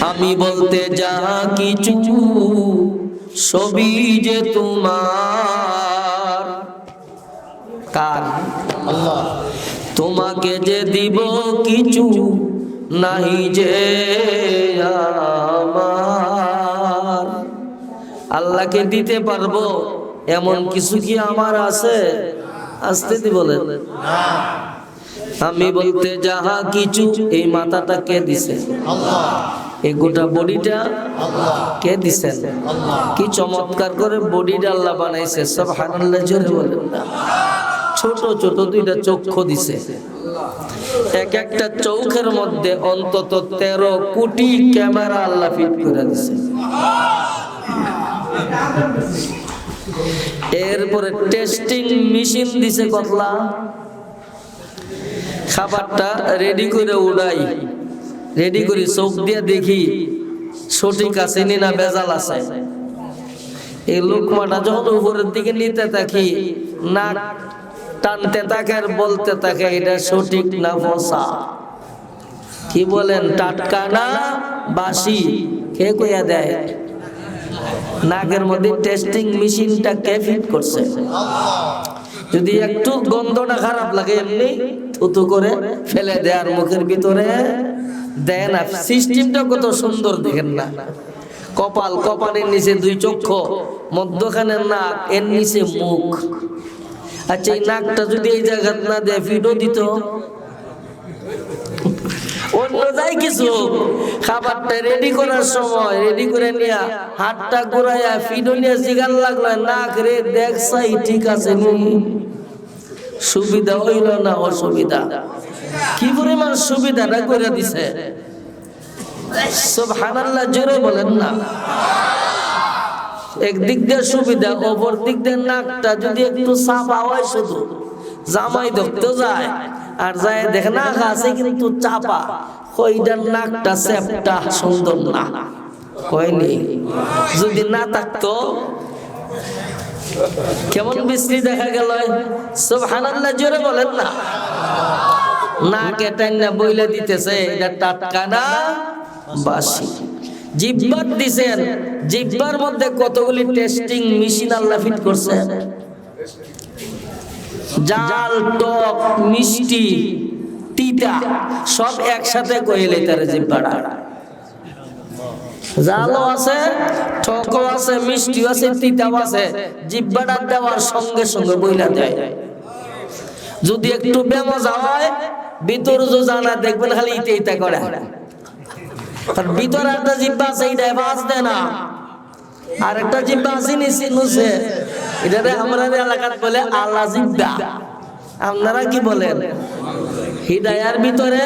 আমি বলতে যা কিছু সবই যে তোমার। কার? তোমাকে যে দিব কিছু নাহি যে আমার। আল্লাহকে দিতে পারব এমন কিছু কি আমার আছে? আসতে দি বলেন। আমি বলতে যাহা কিছু এই মাথাটা কে দিছে? এই গোটা বডিটা কে দিছেন? কি চমৎকার করে বডিটা আল্লাহ বানাইছে সব হানাল্লাহ জোরে বলেন ছোট ছোট দুইটা চক্ষু দিছে। এক একটা চৌখের মধ্যে অন্তত তেরো কোটি ক্যামেরা আল্লাহ ফিট করে দিছে। এরপরে টেস্টিং মেশিন দিছে কতলা? খাবারটা রেডি করে উড়াই। রেডি করি চোখ দিয়ে দেখি সঠিক আছে নি না বেজাল আছে। এই লোকমাটা যখন উপরের দিকে নিতে থাকি নাক টানতে থাকে আর বলতে থাকে এটা সঠিক না ফসা কি বলেন টাটকা না বাসি? কে কইয়া দেয়? নাকের মধ্যে টেস্টিং মেশিনটা কে ফিট করছে? যদি একটু গন্ধটা খারাপ লাগে এমনি থুতু করে ফেলে দেয় আর মুখের ভিতরে। দেয় না সিস্টেমটা কত সুন্দর দেখেন না। কপাল কপালের নিচে দুই চক্ষু মধ্যখানের নাক এর নিচে মুখ। আচ্ছা এই নাকটা যদি এই জায়গাত না দেয় ফিটও দিত। অন্য যাই কিছু। খাবারটা রেডি করার সময় রেডি করে নিয়া হাতটা ঘুরাইয়া ফিডো নিয়ে জিগান লাগল নাক রে দেখছাই ঠিক আছে নি সুবিধা হইল না অসুবিধা? কি পরিমাণ সুবিধাটা করে দিছে। সব হানাল্লাহ জোরে বলেন না। একদিক দিয়ে সুবিধা, অপর দিক দিয়ে নাকটা যদি একটু চাপা হয় শুধু, জামাই ধরতে যায়, আর যায় দেখে না আছে কিন্তু চাপা ওইটার নাকটা চেপটা সুন্দর না। হয়নি যদি না থাকতো, কেমন বিশ্রী দেখা গেল? সব হানাল্লাহ জোরে বলেন না। নাকে টাইনা বইলে দিতেছে, এটা টাটকা না বাসি? জিব্বার দিছেন, জিব্বার মধ্যে কতগুলি টেস্টিং মেশিন আল্লাহ ফিট করছে জাল, টক, মিষ্টি, তিতা, সব একসাথে কইলে তার জিব্বাটা। জালও আছে ঠকও আছে, মিষ্টিও আছে, তিতাও আছে, জিব্বাটা দেওয়ার সঙ্গে সঙ্গে বইলা দেয়। যদি একটু বেমজা হয় ভিতর যে জানা দেখবেন খালি ইতে ইতে করে। আর ভিতরে একটা জিব্বা আছে, এটা দেয় না। আর একটা জিব্বা আছে, নিচে নুসে এটারে আমরা এলাকাত বলে আল্লাহ জিব্বা। আপনারা কি বলেন? হৃদয়ার ভিতরে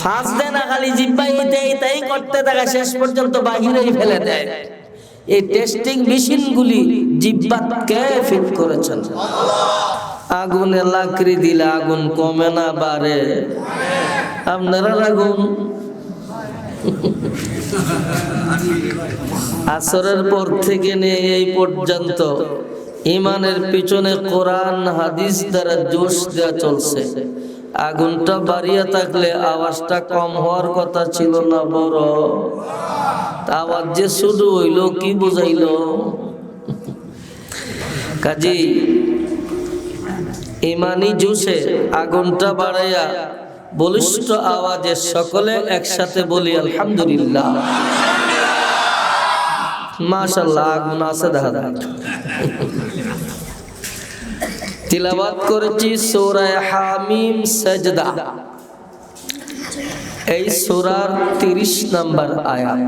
ফাঁস দেয় না, খালি জিব্বা ইতে ইতেই করতে থাকে, শেষ পর্যন্ত বাহিরেই ফেলে দেয়। এই টেস্টিং মেশিনগুলি জিব্বাতকে ফিট করেছেন। আগুনে লাকড়ি দিলে আগুন কমে না বাড়ে। আপনারা আগুন আসরের পর থেকে নিয়ে এই পর্যন্ত ইমানের পিছনে কোরআন, হাদিস দ্বারা জোশ দেওয়া চলছে। আগুনটা বাড়িয়ে থাকলে আওয়াজটা কম হওয়ার কথা ছিল না বড়। আওয়াজ যে শুধু হইল, কি বুঝাইল? কাজী ইমানি জুসে আগুনটা বাড়াইয়া বলিষ্ঠ আওয়াজে সকলে একসাথে বলি, আলহামদুলিল্লাহ। মাশাল্লাহ আগুন আছে দেখা তিলাবাত করেছি সূরায়ে হামিম সাজদা। এই সূরার 30 নম্বর আয়াত।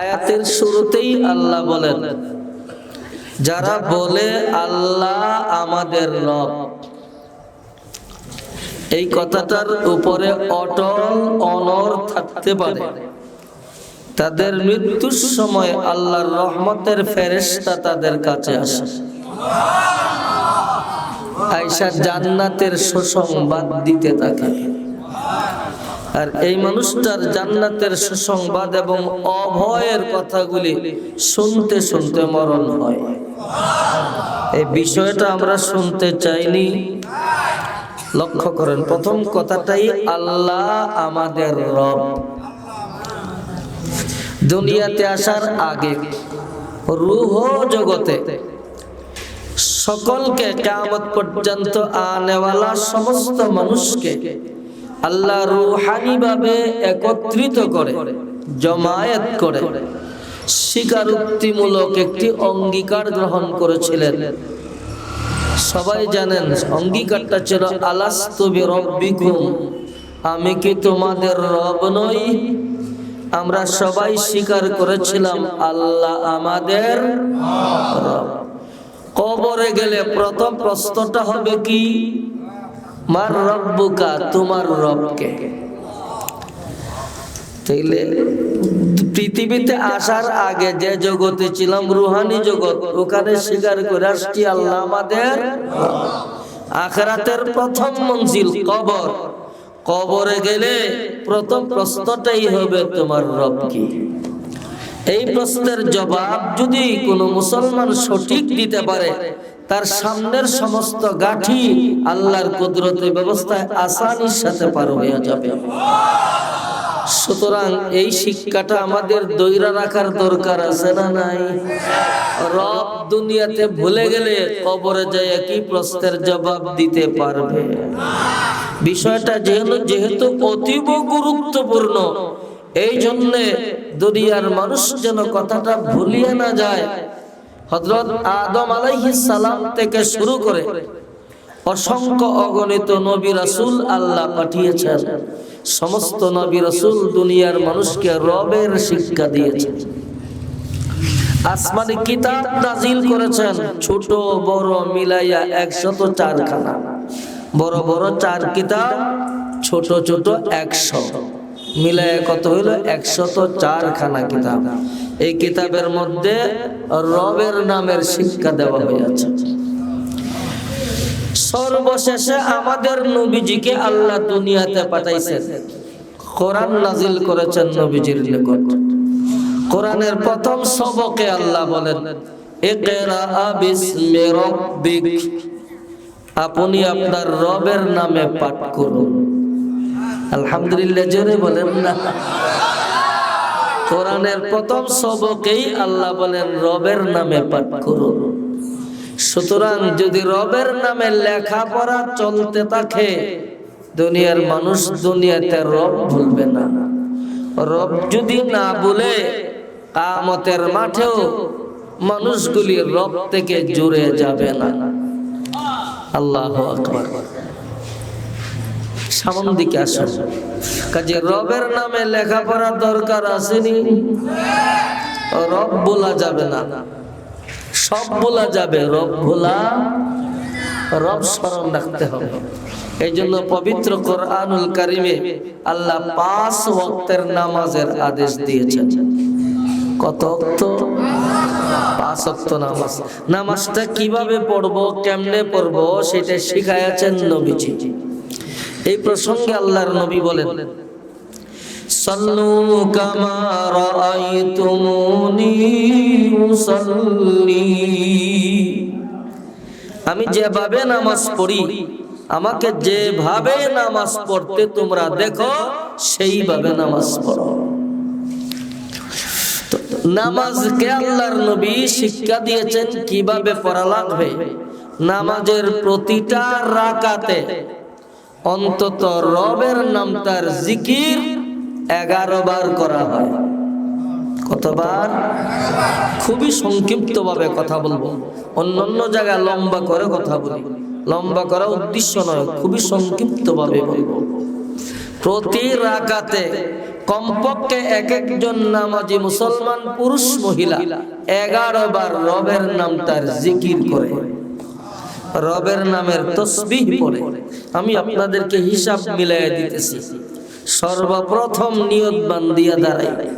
আয়াতের শুরুতেই আল্লাহ বলেন যারা বলে আল্লাহ আমাদের রব। এই কথাটার উপরে অটল অনর থাকতে পারে। তাদের মৃত্যুর সময় আল্লাহর রহমতের ফেরেস্তা তাদের কাছে আসে। আয়সা জান্নাতের সুসংবাদ দিতে থাকে। আর এই মানুষটার জান্নাতের সুসংবাদ এবং অভয়ের কথাগুলি শুনতে শুনতে মরণ হয়। এই বিষয়টা আমরা শুনতে চাইনি। লক্ষ্য করেন, প্রথম কথাটাই আল্লাহ আমাদের রব। দুনিয়াতে আসার আগে রুহ জগতে সকলকে কামত পর্যন্ত আনেওয়ালা সমস্ত মানুষকে আল্লাহ রুহানি ভাবে একত্রিত করে, জমায়েত করে স্বীকারোক্তিমূলক একটি অঙ্গীকার গ্রহণ করেছিলেন। সবাই জানেন, অঙ্গীকারটা ছিল আলাস্তবি রব্বিকুম আমি কি তোমাদের রব নই? আমরা সবাই স্বীকার করেছিলাম, আল্লাহ আমাদের রব। কবরে গেলে প্রথম প্রশ্নটা হবে কি? মার রব্বুকা, তোমার রবকে? তাইলে পৃথিবীতে আসার আগে যে জগতে ছিলাম, রুহানি জগৎ, ওখানে স্বীকার করে আসছি আল্লাহ আমাদের। আখরাতের প্রথম মঞ্জিল কবর। কবরে গেলে প্রথম প্রশ্নটাই হবে, তোমার রব কি? এই প্রশ্নের জবাব যদি কোনো মুসলমান সঠিক দিতে পারে, তার সামনের সমস্ত গাঠি আল্লাহর কুদরতের ব্যবস্থায় আসানির সাথে পার হয়ে যাবে। সুতরাং এই শিক্ষাটা আমাদের দৈরা রাখার দরকার আছে না নাই? রব দুনিয়াতে ভুলে গেলে কবরে যায় কি প্রশ্নের জবাব দিতে পারবে। বিষয়টা যেহেতু যেহেতু অতীব গুরুত্বপূর্ণ এই জন্যে দুনিয়ার মানুষ যেন কথাটা ভুলিয়ে না যায়। হজরত আদম আলাইহিস সালাম থেকে শুরু করে অসংখ্য অগণিত নবী রাসূল আল্লাহ পাঠিয়েছেন। সমস্ত নবী রসুল দুনিয়ার মানুষকে রবের শিক্ষা দিয়েছেন। আসমানি কিতাব নাজিল করেছেন, ছোট, বড় মিলাইয়া একশত চারখানা। বড় বড় চার কিতাব, ছোট ছোট একশো। মিলাইয়া কত হইল? একশত চারখানা কিতাব। এই কিতাবের মধ্যে রবের নামের শিক্ষা দেওয়া হয়েছে সর্বশেষে আমাদের নবীজিকে আল্লাহ দুনিয়াতে পাঠাইছেন। কোরআন নাজিল করেছেন নবীজির নিকট। কোরআনের প্রথম সবকে আল্লাহ বলেন আপনি আপনার রবের নামে পাঠ করুন। আলহামদুলিল্লাহ, জোরে বলেন না। কোরআনের প্রথম সবকেই আল্লাহ বলেন, রবের নামে পাঠ করুন। সুতরাং যদি রবের নামে লেখাপড়া চলতে থাকে, দুনিয়ার মানুষ দুনিয়াতে রব ভুলবে না। রব যদি না বলে কামতের মাঠেও মানুষগুলি রব থেকে জুড়ে যাবে না। আল্লাহ আকবার। সামন দিকে আসুন। কাজে রবের নামে লেখাপড়া দরকার আসেনি। রব বলা যাবে না। সব বলা যাবে, রব ভোলা, রব স্মরণ রাখতে হবে। এই জন্য পবিত্র কোরআনুল কারিমে আল্লাহ পাঁচ ওয়াক্তের নামাজের আদেশ দিয়েছেন। কত অক্ত পাঁচ অক্ত নামাজ। নামাজটা কীভাবে পড়ব, কেমনে পড়ব, সেটা শিখাইয়াছেন নবীজি। এই প্রসঙ্গে আল্লাহর নবী বলেন সল্লু কামা রাআইতুমুনি উসাল্লি আমি যেভাবে নামাজ পড়ি, আমাকে যেভাবে নামাজ পড়তে তোমরা দেখো, সেইভাবে নামাজ পড়ো। নামাজকে আল্লাহর নবী শিক্ষা দিয়েছেন কীভাবে পড়া লাগবে। নামাজের প্রতিটা রাকাতে অন্তত রবের নাম তার জিকির এগারো বার করা হয়। কতবার? খুবই সংক্ষিপ্ত ভাবে কথা বলব। অন্য অন্য জায়গায় লম্বা করে কথা বলি। লম্বা করা উদ্দেশ্য নয়, খুবই সংক্ষিপ্ত ভাবে বলব। প্রতি রাকাতে কমপক্ষে এক একজন নামাজি মুসলমান, পুরুষ, মহিলা এগারো বার রবের নাম তার জিকির করে। রবের নামের তসবিহ পড়ে। আমি আপনাদেরকে হিসাব মিলাই দিতেছি। সর্বপ্রথম নিয়ত বান্দিয়া দাঁড়াই।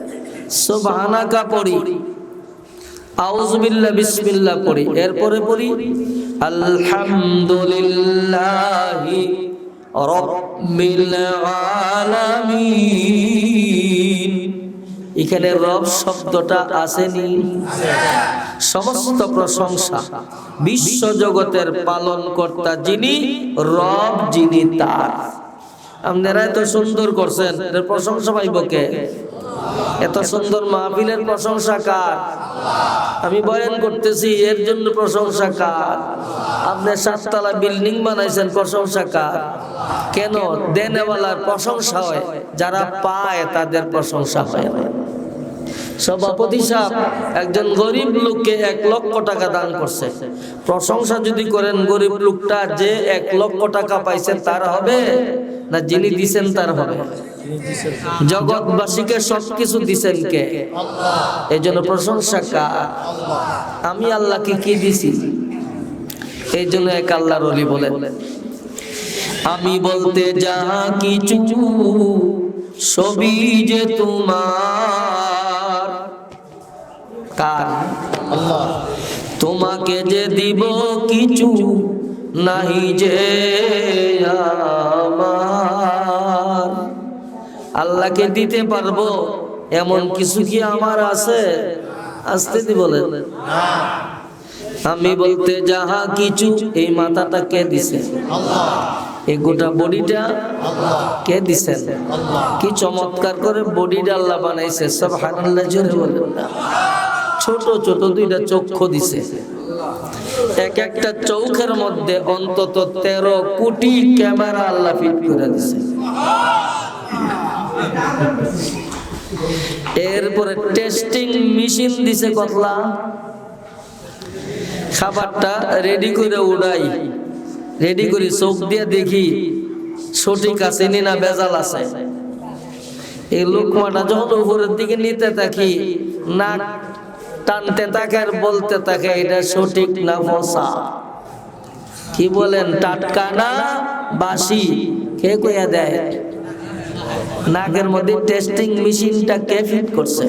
সুবহানাকা পড়ি। আউযুবিল্লাহ, বিসমিল্লাহ পড়ি। এরপরে পড়ি, আলহামদুলিল্লাহি রাব্বিল আলামিন। এখানে রব শব্দটা আসেনি। সমস্ত প্রশংসা বিশ্ব জগতের পালন কর্তা যিনি, রব যিনি তার। আপনারা এত সুন্দর করছেন, এর প্রশংসা পাইব কে? এত সুন্দর মাহফিলের প্রশংসা কার? আমি বয়ান করতেছি, এর জন্য প্রশংসা কার? আপনি সাততলা বিল্ডিং বানাইছেন, প্রশংসা কার? কেন? দেনেওয়ালার প্রশংসা হয়, যারা পায় তাদের প্রশংসা হয় সভাপতি সাহেব, একজন গরিব লোককে এক লক্ষ টাকা দান করছে। প্রশংসা যদি করেন গরিব লোকটা যে এক লক্ষ টাকা পাইছে তার হবে না যিনি দিছেন তার হবে? জগৎবাসীকে সবকিছু দিছেন কে? এই জন্য প্রশংসা কার? আমি আল্লাহকে কি দিছি? এই জন্য এক আল্লাহর অলি বলেন। আমি বলতে যা কিছু, সবই যে তোমার কার তোমাকে যে দিব কিছু নাহি যে আমার। আল্লাহকে দিতে পারব এমন কিছু কি আমার আছে? আসতে দি বলেন। আমি বলতে যাহা কিছু এই মাথাটা কে দিছে? এই গোটা বডিটা কে দিছেন? কি চমৎকার করে বডিটা আল্লাহ বানাইছে সব হানাল্লাহ জোরে বলেন না। ছোট ছোট দুইটা চক্ষু দিছে। এক একটা চৌখের মধ্যে অন্তত তেরো কোটি ক্যামেরা আল্লাহ ফিট করে দিছে। এরপরে টেস্টিং মেশিন দিছে কতলা খাবারটা রেডি করে উড়াই। রেডি করে চোখ দিয়ে দেখি, সঠিক আছে নি বেজাল আছে। এই লোকমাটা যখন উপরের দিকে নিতে থাকি, নাক টানতে থাকে আর বলতে থাকে, এটা সঠিক না ফসা? কি বলেন, টাটকা না বাসি? কে কইয়া দেয়? নাকের মধ্যে টেস্টিং মেশিনটা কে ফিট করছে?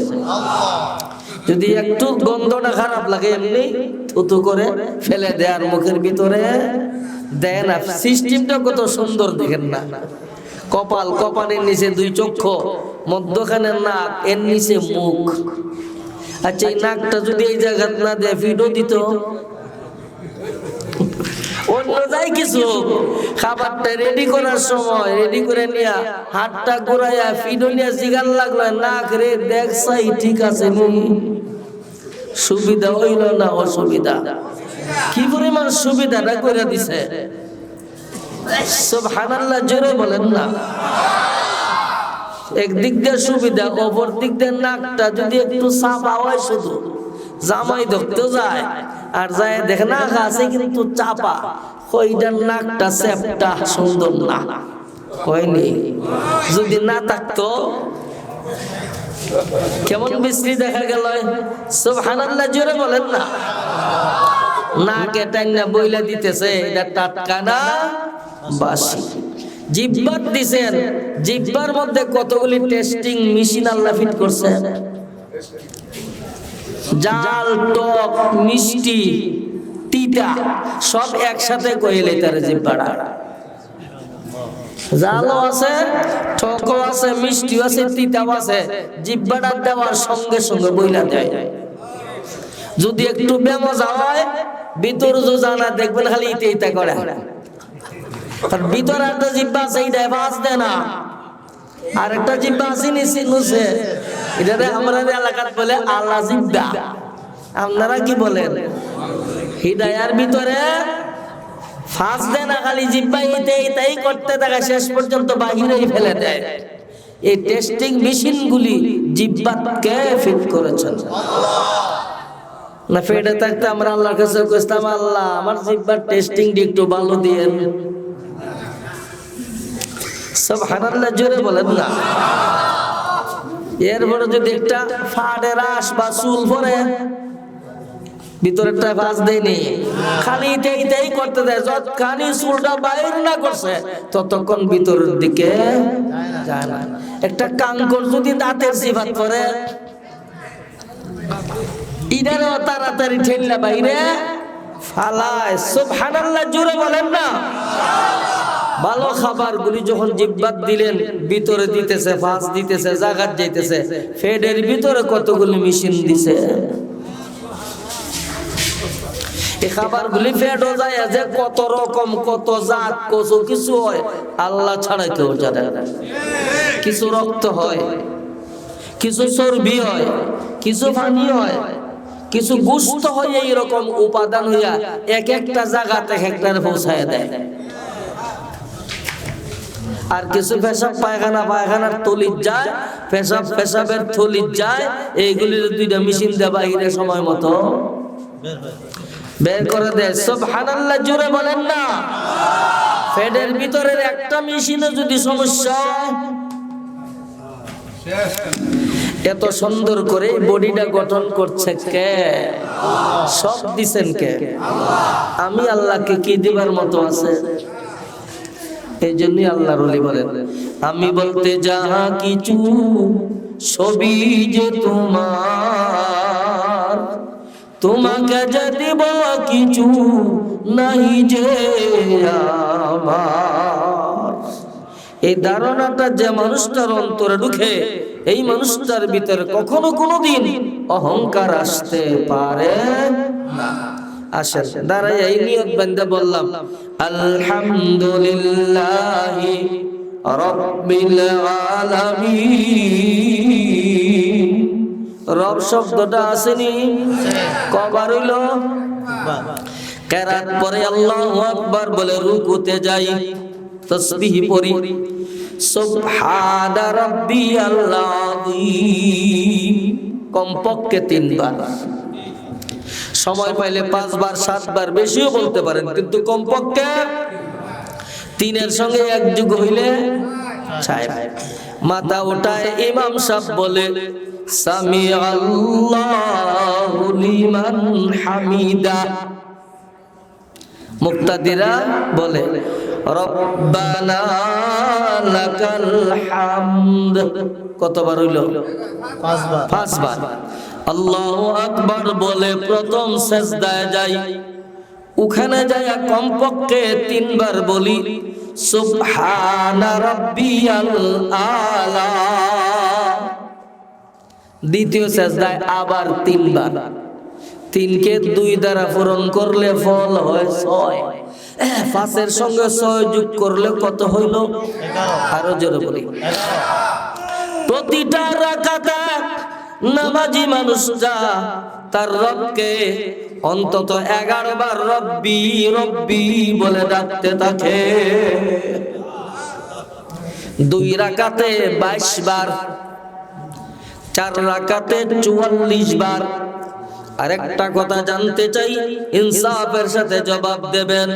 যদি একটু গন্ধটা খারাপ লাগে এমনি, থুতু করে ফেলে দেয় আর মুখের ভিতরে। দেয় না সিস্টেমটা কত সুন্দর, দেখেন না। কপাল, কপালের নিচে দুই চক্ষু, মধ্যখানের নাক, এর নিচে মুখ। আচ্ছা এই নাকটা যদি এই জায়গাত না দেয়, ফিটও দিত। অন্য যাই খাবারটা রেডি করার সময় রেডি করে হাতটা লাগল, নাক রে দেখছাই ঠিক আছে নি সুবিধা হইল না কি সুবিধাটা করে দিছে? সব জোরে বলেন না। একদিক দিয়ে সুবিধা, অপর দিক দিয়ে নাকটা যদি একটু চাপা হয় শুধু, জামাই ধরতেও যায়, আর যায় দেখে না আছে কিন্তু চাপা ওইটার নাকটা চেপটা সুন্দর না। হয়নি। যদি না থাকতো, কেমন বিশ্রী দেখা গেল? সব হানাল্লা জোরে বলেন না। নাকে টাইনা বইলা দিতেছে, এটা টাটকা না বাসি? জিব্বার দিছেন। জিব্বার মধ্যে কতগুলি টেস্টিং মেশিন আল্লাহ ফিট করছে জাল, টক, মিষ্টি, তিতা, সব একসাথে কইলে তার জিব্বাটা। জালও আছে, টকও আছে, মিষ্টিও আছে, তিতাও আছে। জিব্বাটা দেওয়ার সঙ্গে সঙ্গে বইলা দেয়। যদি একটু বেমজা হয়, ভিতর যে জানা দেখবেন খালি ইতে ইতে করে। আর ভিতরে একটা জিব্বা আছে এইটা বাস দেয় না। আর একটা জিব্বা আছে নিচে নুসে এটারে আমরা এলাকাত বলে আল্লাহ জিব্বা। আপনারা কি বলেন? হৃদয়ার ভিতরে ফাঁস দেয় না, খালি জিব্বা ইতে ইতেই করতে থাকে, শেষ পর্যন্ত বাহিরেই ফেলে দেয়। এই টেস্টিং মেশিনগুলি জিব্বাতকে ফিট করেছেন। না ফেটে থাকতে আমরা আল্লাহর কাছে কইতাম আল্লাহ, আমার জিব্বার টেস্টিং একটু ভালো দিয়েন। সব হানাল্লাহ জোরে বলেন না। এরপরে যদি একটা ফাড়ে রাস বা চুল পরে, ভিতরেরটা ভাজ দেয়নি, খালি ইতেই ইতেই করতে দেয়, যতখানি চুলটা বাইর না করছে, ততক্ষণ ভিতরের দিকে যায় না। একটা কাঙ্কর যদি দাঁতের সিফাত করে, ইদারও তাড়াতাড়ি ঠেললা বাইরে ফালায়। সুবহানাল্লাহ, জোরে বলেন না। ভালো খাবারগুলি যখন জিব্বাত দিলেন ভিতরে দিতেছে ফাঁস দিতেছে জাগাত যাইতেছে ফেডের ভিতরে কতগুলি মেশিন দিছে। এই খাবারগুলি ফেডও যায় যে কত রকম কত জাত কত কিছু হয় আল্লাহ ছাড়া কেউ জানে কিছু রক্ত হয় কিছু চর্বি হয় কিছু পানি হয় কিছু গুস্ত হয় এইরকম উপাদান হইয়া এক একটা জায়গাতে এক একটার পৌঁছায় দেয়। আর কিছু পেশাব পায়খানা, পায়খানার তলিত যায়, পেশাব, পেশাবের থলিত যায় এইগুলির দুইটা মেশিন দেয় বাহিরে সময় মতো। বের করে দেয়। সব হানাল্লাহ জুড়ে বলেন না। ফেডের ভিতরের একটা মেশিনে যদি সমস্যা এত সুন্দর করে বডিটা গঠন করছে কে? সব দিছেন কে? আমি আল্লাহকে কি দিবার মতো আছে? এই জন্যই আল্লাহ বলেন, আমি বলতে যাহা কিছু ছবি যে তোমার, তোমাকে যে দিব কিছু নাই যে আমার। এই ধারণাটা যে মানুষটার অন্তরে ঢুকে, এই মানুষটার ভিতরে কখনো কোনো দিন অহংকার আসতে পারে না। আসেন। দাঁড়াই এই নিয়ত বান্দা বললাম। আলহামদুলিল্লাহ রব্বিল আলামিন। রব শব্দটা আসেনি। কবার হইল। কেরাত পরে আল্লাহু আকবার বলে রুকুতে যাই। তসবিহ পড়ি। সুবহান রাব্বিয়াল আযীম কমপক্ষে তিনবার। সময় পাইলে পাঁচবার সাতবার বেশিও বলতে পারেন কিন্তু কমপক্ষে তিনের সঙ্গে এক যুগ হইলে ছয় মাথা ওঠায় ইমাম সাহেব বলে সামি লিমান হামিদা। মুক্তাদিরা বলে রব্বানা লাকাল হামদ। কতবার হইল? পাঁচবার। পাঁচবার। আল্লাহু আকবার বলে প্রথম সেজদায় যাই। ওখানে যায় কমপক্ষে তিনবার বলি তিনকে দুই দ্বারা করলে ফল হয় সঙ্গে করলে কত বলি। প্রতিটা নামাজি মানুষ যা, তার রবকে অন্তত এগারো বার রব্বি রব্বি বলে ডাকতে থাকে। দুই রাকাতে বাইশ বার, চার রাকাতে চুয়াল্লিশ বার। আরেকটা কথা জানতে চাই, ইনসাফের সাথে জবাব দেবেন।